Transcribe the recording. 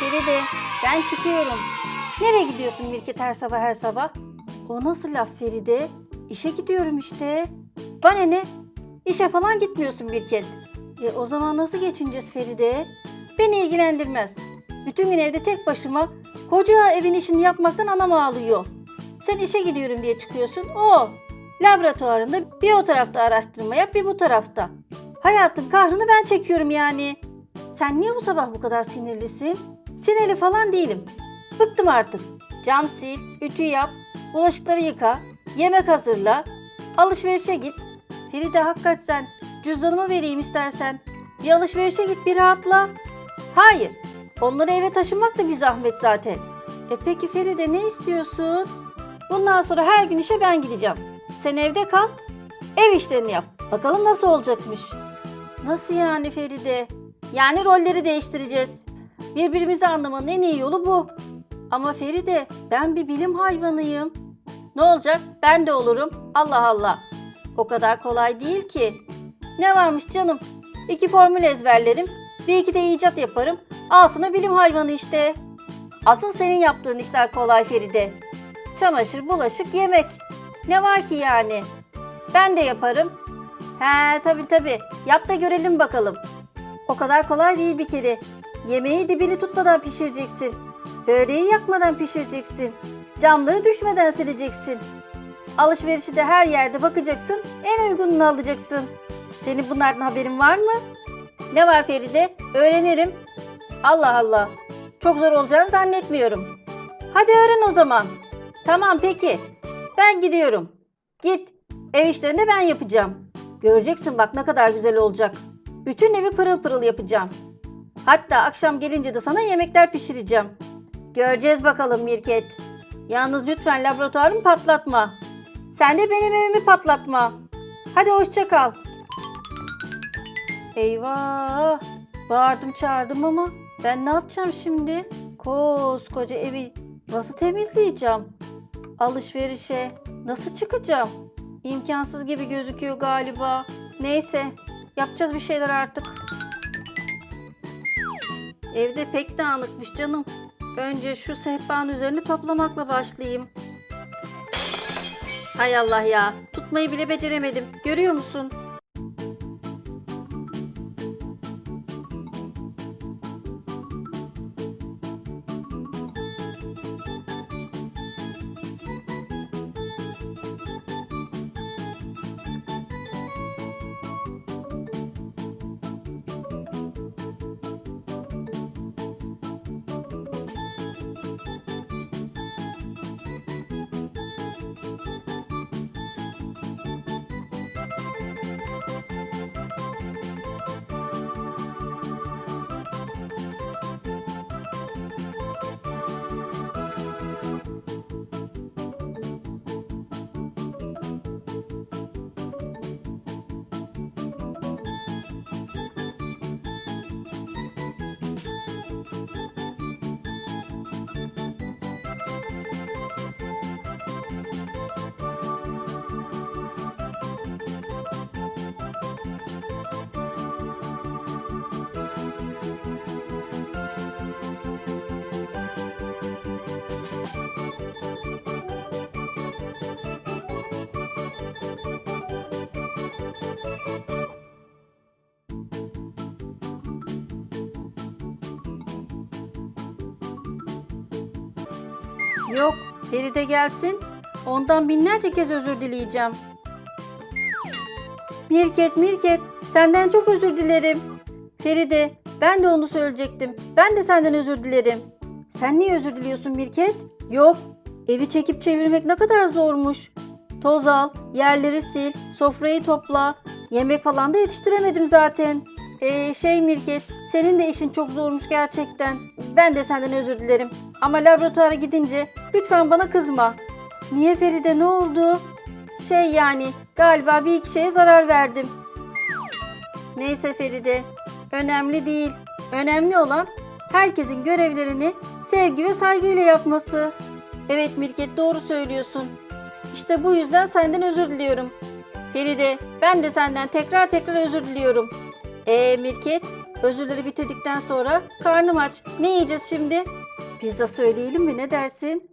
Feride ben çıkıyorum. Nereye gidiyorsun Mirket her sabah her sabah? O nasıl laf Feride? İşe gidiyorum işte. Bana ne? İşe falan gitmiyorsun Mirket. E o zaman nasıl geçineceğiz Feride? Beni ilgilendirmez. Bütün gün evde tek başıma koca evin işini yapmaktan anam ağlıyor. Sen işe gidiyorum diye çıkıyorsun. O laboratuvarında bir o tarafta araştırma yap bir bu tarafta. Hayatın kahrını ben çekiyorum yani. Sen niye bu sabah bu kadar sinirlisin? Sinirli falan değilim. Bıktım artık. Cam sil, ütü yap, bulaşıkları yıka, yemek hazırla, alışverişe git. Feride hakikaten cüzdanımı vereyim istersen. Bir alışverişe git bir rahatla. Hayır, onları eve taşımak da bir zahmet zaten. E peki Feride ne istiyorsun? Bundan sonra her gün işe ben gideceğim. Sen evde kal, ev işlerini yap. Bakalım nasıl olacakmış. Nasıl yani Feride? Yani rolleri değiştireceğiz. Birbirimizi anlamanın en iyi yolu bu. Ama Feride ben bir bilim hayvanıyım. Ne olacak? Ben de olurum. Allah Allah. O kadar kolay değil ki. Ne varmış canım? İki formül ezberlerim. Bir iki de icat yaparım. Al sana bilim hayvanı işte. Asıl senin yaptığın işler kolay Feride. Çamaşır, bulaşık, yemek. Ne var ki yani? Ben de yaparım. He tabi tabi. Yap da görelim bakalım. O kadar kolay değil bir kere. Yemeği dibini tutmadan pişireceksin. Böreği yakmadan pişireceksin. Camları düşmeden sileceksin. Alışverişi de her yerde bakacaksın. En uygununu alacaksın. Senin bunlardan haberin var mı? Ne var Feride? Öğrenirim. Allah Allah. Çok zor olacağını zannetmiyorum. Hadi öğren o zaman. Tamam peki. Ben gidiyorum. Git. Ev işlerini ben yapacağım. Göreceksin bak ne kadar güzel olacak. Bütün evi pırıl pırıl yapacağım. Hatta akşam gelince de sana yemekler pişireceğim. Göreceğiz bakalım Mirket. Yalnız lütfen laboratuvarımı patlatma. Sen de benim evimi patlatma. Hadi hoşça kal. Eyvah. Bağırdım çağırdım ama ben ne yapacağım şimdi? Koskoca evi nasıl temizleyeceğim? Alışverişe nasıl çıkacağım? İmkansız gibi gözüküyor galiba. Neyse yapacağız bir şeyler artık. Evde pek dağınıkmış canım. Önce şu sehpanın üzerini toplamakla başlayayım. Hay Allah ya. Tutmayı bile beceremedim. Görüyor musun? Yok, Feride gelsin. Ondan binlerce kez özür dileyeceğim. Mirket, Mirket, senden çok özür dilerim. Feride, ben de onu söyleyecektim. Ben de senden özür dilerim. Sen niye özür diliyorsun Mirket? Yok, evi çekip çevirmek ne kadar zormuş. Toz al, yerleri sil, sofrayı topla. Yemek falan da yetiştiremedim zaten. Ee, şey Mirket, senin de işin çok zormuş gerçekten. Ben de senden özür dilerim. Ama laboratuvara gidince lütfen bana kızma. Niye Feride ne oldu? Şey yani galiba bir iki şeye zarar verdim. Neyse Feride, önemli değil. Önemli olan herkesin görevlerini sevgi ve saygıyla yapması. Evet Mirket doğru söylüyorsun. İşte bu yüzden senden özür diliyorum. Feride, ben de senden tekrar tekrar özür diliyorum. Ee Mirket, Özürleri bitirdikten sonra karnım aç. Ne yiyeceğiz şimdi? Pizza söyleyelim mi ne dersin?